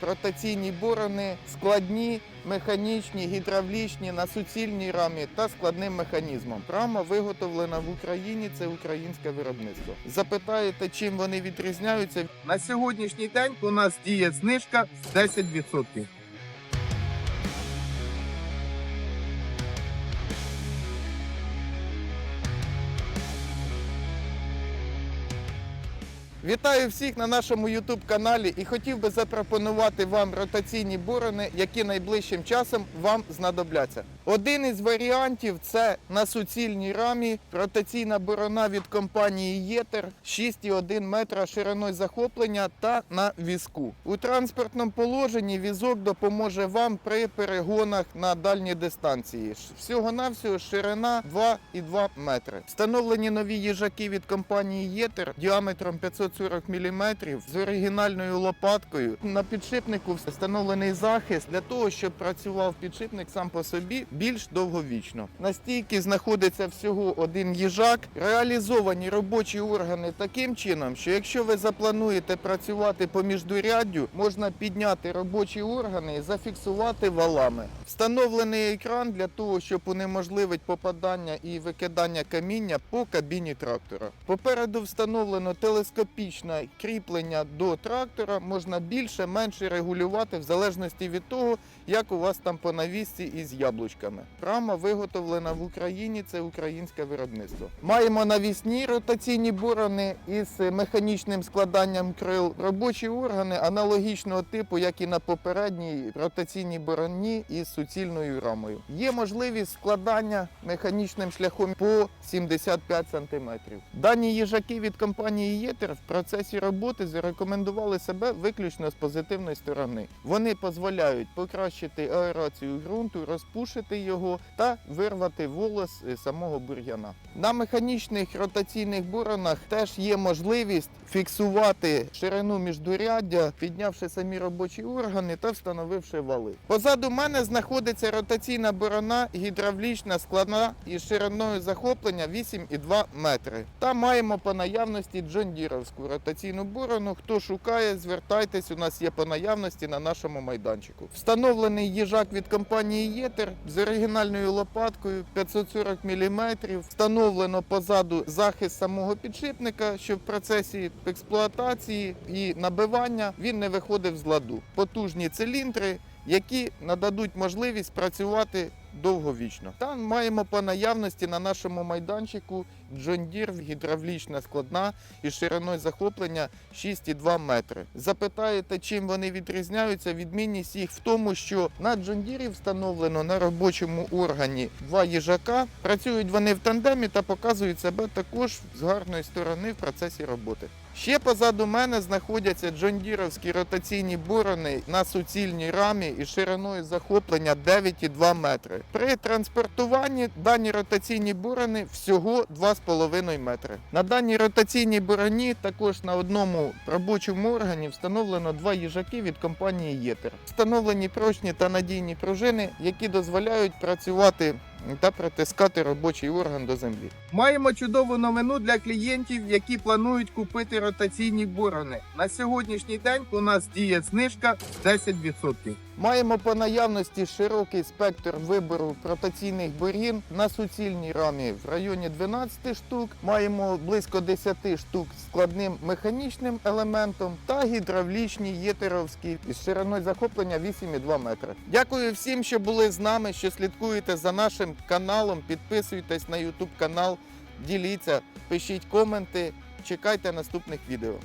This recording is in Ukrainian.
Ротаційні борони складні, механічні, гідравлічні на суцільній рамі та складним механізмом. Рама виготовлена в Україні, це українське виробництво. Запитаєте, чим вони відрізняються? На сьогоднішній день у нас діє знижка з 10%. Вітаю всіх на нашому YouTube каналі і хотів би запропонувати вам ротаційні борони, які найближчим часом вам знадобляться. Один із варіантів це на суцільній рамі ротаційна борона від компанії Єтер 6,1 метра шириною захоплення та на візку. У транспортному положенні візок допоможе вам при перегонах на дальні дистанції. Всього-навсього ширина 2,2 метри. Встановлені нові їжаки від компанії Єтер діаметром 540 мм з оригінальною лопаткою. На підшипнику встановлений захист для того, щоб працював підшипник сам по собі більш довговічно. На стійці знаходиться всього один їжак. Реалізовані робочі органи таким чином, що якщо ви заплануєте працювати по міждуряддю, можна підняти робочі органи і зафіксувати валами. Встановлений екран для того, щоб унеможливити попадання і викидання каміння по кабіні трактора. Попереду встановлено телескопічне кріплення до трактора. Можна більше, менше регулювати в залежності від того, як у вас там по навісці із яблучками. Рама виготовлена в Україні, це українське виробництво. Маємо навісні ротаційні борони із механічним складанням крил. Робочі органи аналогічного типу, як і на попередній ротаційній бороні із суцільною рамою. Є можливість складання механічним шляхом по 75 см. Дані їжаки від компанії Єтер в процесі роботи зарекомендували себе виключно з позитивної сторони. Вони дозволяють покращити аерацію ґрунту, розпушити його та вирвати волос е, самого бур'яна. На механічних ротаційних боронах теж є можливість фіксувати ширину міждуряддя, піднявши самі робочі органи та встановивши вали. Позаду мене знаходиться ротаційна борона гідравлічна складна із шириною захоплення 8,2 метри. Та маємо по наявності джондіровську ротаційну борону. Хто шукає, звертайтесь, у нас є по наявності на нашому майданчику. Встановлений їжак від компанії Єтер оригінальною лопаткою 540 мм. Встановлено позаду захист самого підшипника, що в процесі експлуатації і набивання він не виходив з ладу. Потужні циліндри, які нададуть можливість працювати довговічно. Там маємо по наявності на нашому майданчику John Deere гідравлічна складна із шириною захоплення 6,2 метри. Запитаєте, чим вони відрізняються? Відмінність їх в тому, що на John Deere встановлено на робочому органі два їжака. Працюють вони в тандемі та показують себе також з гарної сторони в процесі роботи. Ще позаду мене знаходяться джондіровські ротаційні борони на суцільній рамі із шириною захоплення 9,2 метри. При транспортуванні дані ротаційні борони всього 2,5 метри. На даній ротаційній бороні також на одному робочому органі встановлено два їжаки від компанії Єтер. Встановлені прочні та надійні пружини, які дозволяють працювати та притискати робочий орган до землі. Маємо чудову новину для клієнтів, які планують купити ротаційні борони. На сьогоднішній день у нас діє знижка 10%. Маємо по наявності широкий спектр вибору ротаційних борін на суцільній рамі в районі 12 штук. Маємо близько 10 штук з складним механічним елементом та гідравлічні єтеровські із шириною захоплення 8,2 метри. Дякую всім, що були з нами, що слідкуєте за нашим каналом. Підписуйтесь на YouTube канал, діліться, пишіть коменти. Чекайте наступних відео.